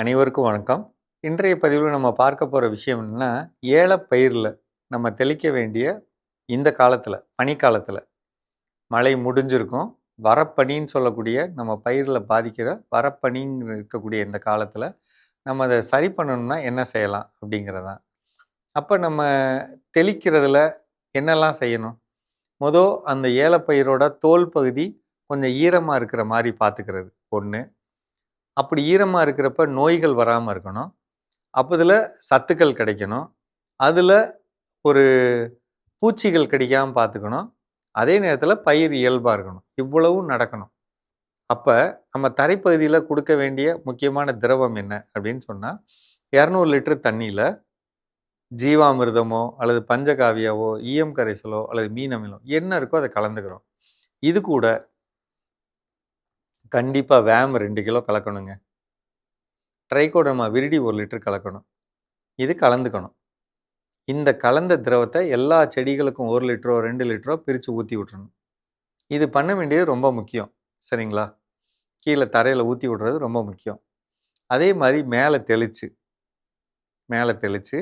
அனைவருக்கும் வணக்கம். இன்றைய பதிவில் நம்ம பார்க்க போகிற விஷயம் என்னென்னா ஏலப்பயிரில் நம்ம தெளிக்க வேண்டிய இந்த காலத்தில் பனிக்காலத்தில் மழை முடிஞ்சிருக்கும். வரப்பனின்னு சொல்லக்கூடிய நம்ம பயிரில் பாதிக்கிற வரப்பனின்னு இருக்கக்கூடிய இந்த காலத்தில் நம்ம அதை சரி பண்ணணும்னா என்ன செய்யலாம் அப்படிங்கிறதான். அப்போ நம்ம தெளிக்கிறதுல என்னெல்லாம் செய்யணும்? மொதல் அந்த ஏலப்பயிரோட தோல் பகுதி கொஞ்சம் ஈரமாக இருக்கிற மாதிரி பார்த்துக்கிறது. ஒன்று அப்படி ஈரமாக இருக்கிறப்ப நோய்கள் வராமல் இருக்கணும். அப்போ இதில் சத்துக்கள் கிடைக்கணும். அதில் ஒரு பூச்சிகள் கிடைக்காமல் பார்த்துக்கணும். அதே நேரத்தில் பயிர் இயல்பாக இருக்கணும். இவ்வளவும் நடக்கணும். அப்போ நம்ம தரைப்பகுதியில் கொடுக்க வேண்டிய முக்கியமான திரவம் என்ன அப்படின்னு சொன்னால் இரநூறு லிட்டர் தண்ணியில் ஜீவாமிர்தமோ அல்லது பஞ்சகாவியாவோ ஈயம் கரைசலோ அல்லது மீன் என்ன இருக்கோ அதை கலந்துக்கிறோம். இது கூட கண்டிப்பாக வேம் ரெண்டு கிலோ கலக்கணுங்க. ட்ரைகோடமா விரிடி ஒரு லிட்டர் கலக்கணும். இது கலந்துக்கணும். இந்த கலந்த திரவத்தை எல்லா செடிகளுக்கும் ஒரு லிட்டரோ ரெண்டு லிட்டரோ பிரித்து ஊற்றி விட்றணும் இது பண்ண வேண்டியது ரொம்ப முக்கியம் சரிங்களா? கீழே தரையில் ஊற்றி விடுறது ரொம்ப முக்கியம். அதே மாதிரி மேலே தெளித்து மேலே தெளித்து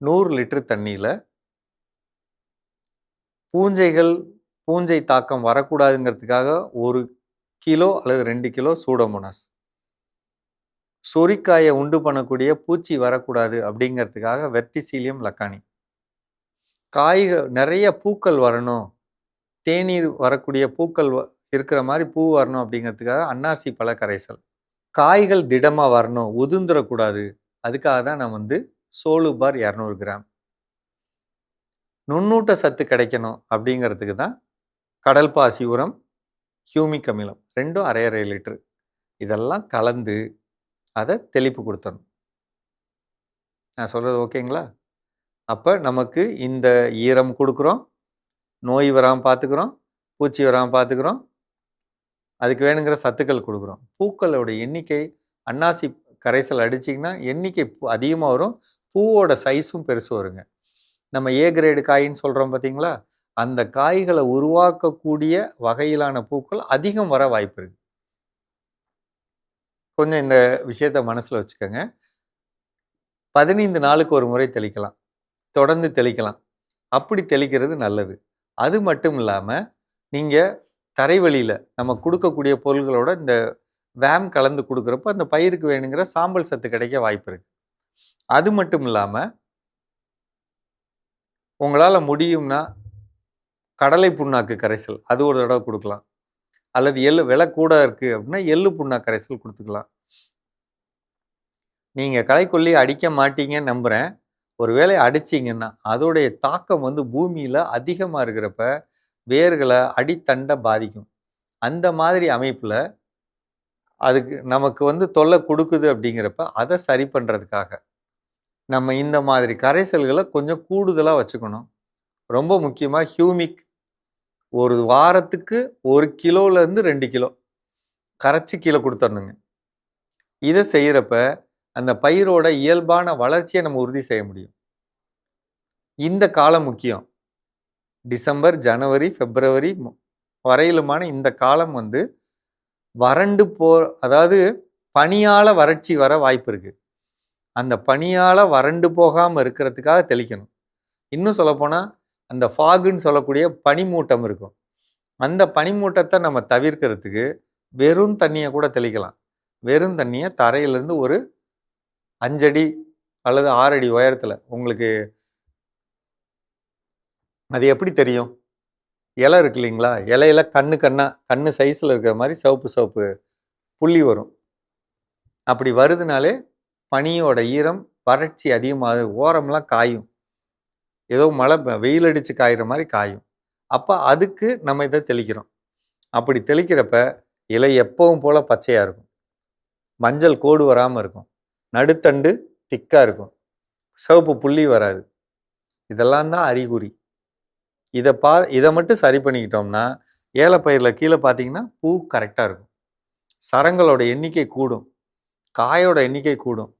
நூறு லிட்டர் தண்ணியில் பூஞ்சைகள் பூஞ்சை தாக்கம் வரக்கூடாதுங்கிறதுக்காக ஒரு கிலோ அல்லது ரெண்டு கிலோ சூடோமோனாஸ். சொரிக்காயை உண்டு பண்ணக்கூடிய பூச்சி வரக்கூடாது அப்படிங்கிறதுக்காக வெர்டிசீலியம் லக்கானி. காய்கள் நிறைய பூக்கள் வரணும். தேநீர் வரக்கூடிய பூக்கள் இருக்கிற மாதிரி பூ வரணும் அப்படிங்கிறதுக்காக அன்னாசி பழ கரைசல். காய்கள் திடமாக வரணும் உதிர்ந்துடக்கூடாது அதுக்காக தான் நான் வந்து சோளு பார் இரநூறு கிராம். நுண்ணூட்ட சத்து கிடைக்கணும் அப்படிங்கிறதுக்கு தான் கடல் பாசி உரம் ஹியூமிக் அமிலம் ரெண்டும் அரை அரை லிட்டரு. இதெல்லாம் கலந்து அதை தெளிப்பு கொடுத்துடணும் நான் சொல்கிறது ஓகேங்களா? அப்போ நமக்கு இந்த ஈரம் கொடுக்குறோம் நோய் வராமல் பார்த்துக்குறோம் பூச்சி வராமல் பார்த்துக்குறோம் அதுக்கு வேணுங்கிற சத்துக்கள் கொடுக்குறோம். பூக்களோட எண்ணிக்கை அன்னாசி கரைசல் அடிச்சிங்கன்னா எண்ணிக்கை அதிகமாக வரும் பூவோட சைஸும் பெருசு வருங்க. நம்ம ஏ கிரேடு காயின்னு சொல்கிறோம் பார்த்தீங்களா அந்த காய்களை உருவாக்கக்கூடிய வகையிலான பூக்கள் அதிகம் வர வாய்ப்பு இருக்கு. கொஞ்சம் இந்த விஷயத்த மனசில் வச்சுக்கோங்க. பதினைந்து நாளுக்கு ஒரு முறை தெளிக்கலாம். தொடர்ந்து தெளிக்கலாம். அப்படி தெளிக்கிறது நல்லது. அது மட்டும் இல்லாமல் நீங்கள் தரைவழியில் நம்ம கொடுக்கக்கூடிய பொருள்களோட இந்த வேம் கலந்து கொடுக்குறப்போ அந்த பயிருக்கு வேணுங்கிற சாம்பல் சத்து கிடைக்க வாய்ப்பு இருக்கு. அது மட்டும் இல்லாமல் உங்களால் முடியும்னா கடலை புண்ணாக்கு கரைசல் அது ஒரு தடவை கொடுக்கலாம். அல்லது எள்ளு விலை கூட இருக்குது அப்படின்னா எள்ளு புண்ணாக்கு கரைசல் கொடுத்துக்கலாம். நீங்கள் களைக்கொல்லி அடிக்க மாட்டீங்கன்னு நம்புகிறேன் ஒரு வேளை அடிச்சிங்கன்னா அதோடைய தாக்கம் வந்து பூமியில் அதிகமாக இருக்கிறப்ப வேர்களை அடித்தண்டை பாதிக்கும். அந்த மாதிரி அமைப்பில் அதுக்கு நமக்கு வந்து தொல்லை கொடுக்குது அப்படிங்கிறப்ப அதை சரி பண்ணுறதுக்காக நம்ம இந்த மாதிரி கரைசல்களை கொஞ்சம் கூடுதலாக வச்சுக்கணும். ரொம்ப முக்கியமாக ஹியூமிக். ஒரு வாரத்துக்கு ஒரு கிலோலேருந்து ரெண்டு கிலோ. கரைச்சி கீழே கொடுத்துடணுங்க. இதை செய்கிறப்ப அந்த பயிரோட இயல்பான வளர்ச்சியை நம்ம உறுதி செய்ய முடியும். இந்த காலம் முக்கியம். டிசம்பர் ஜனவரி பிப்ரவரி வரையிலுமான இந்த காலம் வந்து வறண்டு போ அதாவது பனியால் வறட்சி வர வாய்ப்பு இருக்குது அந்த பனியால் வறண்டு போகாமல் இருக்கிறதுக்காக தெளிக்கணும். இன்னும் சொல்லப்போனால் அந்த ஃபாகுன்னு சொல்லக்கூடிய பனிமூட்டம் இருக்கும். அந்த பனிமூட்டத்தை நம்ம தவிர்க்கிறதுக்கு வெறும் தண்ணியை கூட தெளிக்கலாம். வெறும் தண்ணியை தரையிலேருந்து ஒரு அஞ்சடி அல்லது ஆறடி உயரத்தில் உங்களுக்கு அது எப்படி தெரியும்? இலை இருக்கு இல்லைங்களா? இலையில கண்ணு கண்ணாக கண்ணு சைஸில் இருக்கிற மாதிரி சிவப்பு சிவப்பு புள்ளி வரும். அப்படி வருதுனாலே பனியோட ஈரம் வறட்சி அதிகமாக ஓரம்லாம் காயும். ஏதோ மழை வெயில் அடித்து காயிற மாதிரி காயும். அப்போ அதுக்கு நம்ம இதை தெளிக்கிறோம். அப்படி தெளிக்கிறப்ப இலை எப்பவும் போல் பச்சையாக இருக்கும். மஞ்சள் கோடு வராமல் இருக்கும். நடுத்தண்டு திக்காக இருக்கும். சிவப்பு புள்ளி வராது. இதெல்லாம் தான் அறிகுறி. இதை பா இதை மட்டும் சரி பண்ணிக்கிட்டோம்னா ஏலப்பயிரில் கீழே பார்த்தீங்கன்னா பூ கரெக்டாக இருக்கும். சரங்களோட எண்ணிக்கை கூடும். காயோட எண்ணிக்கை கூடும்.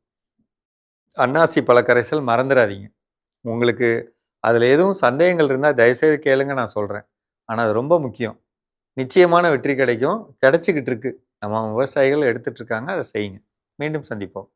அன்னாசி பழக்கரைசல் மறந்துடாதீங்க. உங்களுக்கு அதில் எதுவும் சந்தேகங்கள் இருந்தால் தயவுசெய்து கேளுங்க நான் சொல்கிறேன் ஆனால் அது ரொம்ப முக்கியம். நிச்சயமான வெற்றி கிடைக்கும். கிடைச்சிக்கிட்டு இருக்கு. நம்ம விவசாயிகள் எடுத்துட்டு இருக்காங்க அதை செய்யுங்க. மீண்டும் சந்திப்போம்.